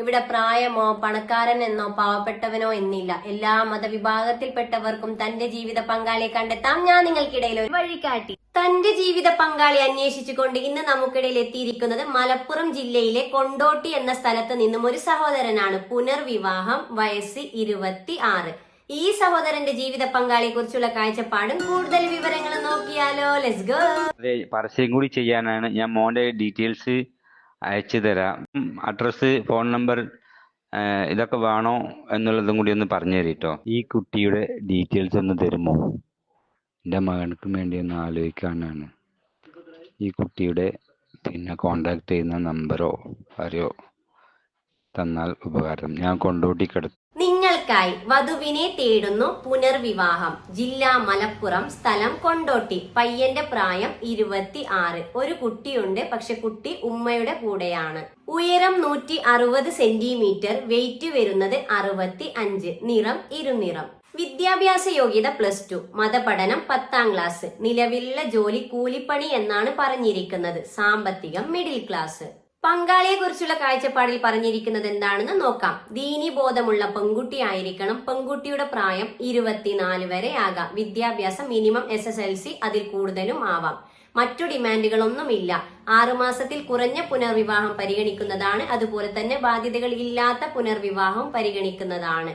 ഇവിടെ പ്രായമോ പണക്കാരൻ എന്നോ പാവപ്പെട്ടവനോ എന്നില്ല. എല്ലാ മതവിഭാഗത്തിൽപ്പെട്ടവർക്കും തന്റെ ജീവിത പങ്കാളിയെ കണ്ടെത്താം. ഞാൻ നിങ്ങൾക്കിടയിൽ ഒരു വഴികാട്ടി. തന്റെ ജീവിത പങ്കാളി അന്വേഷിച്ചുകൊണ്ട് ഇന്ന് നമുക്കിടയിൽ എത്തിയിരിക്കുന്നത് മലപ്പുറം ജില്ലയിലെ കൊണ്ടോട്ടി എന്ന സ്ഥലത്ത് നിന്നും ഒരു സഹോദരനാണ്. പുനർവിവാഹം വയസ്സ് ഇരുപത്തി ആറ് ഈ സഹോദരന്റെ ജീവിത പങ്കാളിയെ കുറിച്ചുള്ള കാഴ്ചപ്പാടും കൂടുതൽ വിവരങ്ങൾ നോക്കിയാലോ. ലെറ്റ്സ് ഗോ പരസ്യം കൂടി ചെയ്യാനാണ് ഞാൻ മോന്റെ ഡീറ്റെയിൽസ് അയച്ചു തരാം. അഡ്രസ്സ് ഫോൺ നമ്പർ ഇതൊക്കെ വേണോ എന്നുള്ളതും കൂടി ഒന്ന് പറഞ്ഞു തരീട്ടോ ഈ കുട്ടിയുടെ ഡീറ്റെയിൽസ് ഒന്ന് തരുമോ? എന്റെ മകൾക്ക് വേണ്ടി ഒന്ന് ആലോചിക്കാനാണ്. ഈ കുട്ടിയുടെ പിന്നെ കോണ്ടാക്ട് ചെയ്യുന്ന നമ്പറോ ആരെയോ തന്നാൽ ഉപകാരം. ഞാൻ കൊണ്ടോട്ടിക്കടുത്ത് നിങ്ങൾക്കായി വധുവിനെ തേടുന്നു പുനർവിവാഹം. ജില്ല മലപ്പുറം സ്ഥലം കൊണ്ടോട്ടി. പയ്യന്റെ പ്രായം ഇരുപത്തി ആറ് ഒരു കുട്ടിയുണ്ട് പക്ഷെ കുട്ടി ഉമ്മയുടെ കൂടെയാണ്. ഉയരം നൂറ്റി അറുപത് സെന്റിമീറ്റർ വെയിറ്റ് വരുന്നത് അറുപത്തി അഞ്ച് നിറം ഇരുനിറം. വിദ്യാഭ്യാസ യോഗ്യത പ്ലസ് ടു. മതപഠനം പത്താം ക്ലാസ്. നിലവിലുള്ള ജോലി കൂലിപ്പണി എന്നാണ് പറഞ്ഞിരിക്കുന്നത്. സാമ്പത്തികം മിഡിൽ ക്ലാസ്. പങ്കാളിയെ കുറിച്ചുള്ള കാഴ്ചപ്പാടിൽ പറഞ്ഞിരിക്കുന്നത് എന്താണെന്ന് നോക്കാം. ദീനി ബോധമുള്ള പെൺകുട്ടി ആയിരിക്കണം. പെൺകുട്ടിയുടെ പ്രായം ഇരുപത്തിനാല് വരെ ആകാം. വിദ്യാഭ്യാസം minimum S S L C അതിൽ കൂടുതലും ആവാം. മറ്റു ഡിമാൻഡുകളൊന്നുമില്ല. ആറുമാസത്തിൽ കുറഞ്ഞ പുനർവിവാഹം പരിഗണിക്കുന്നതാണ്. അതുപോലെ തന്നെ ബാധ്യതകൾ ഇല്ലാത്ത പുനർവിവാഹം പരിഗണിക്കുന്നതാണ്.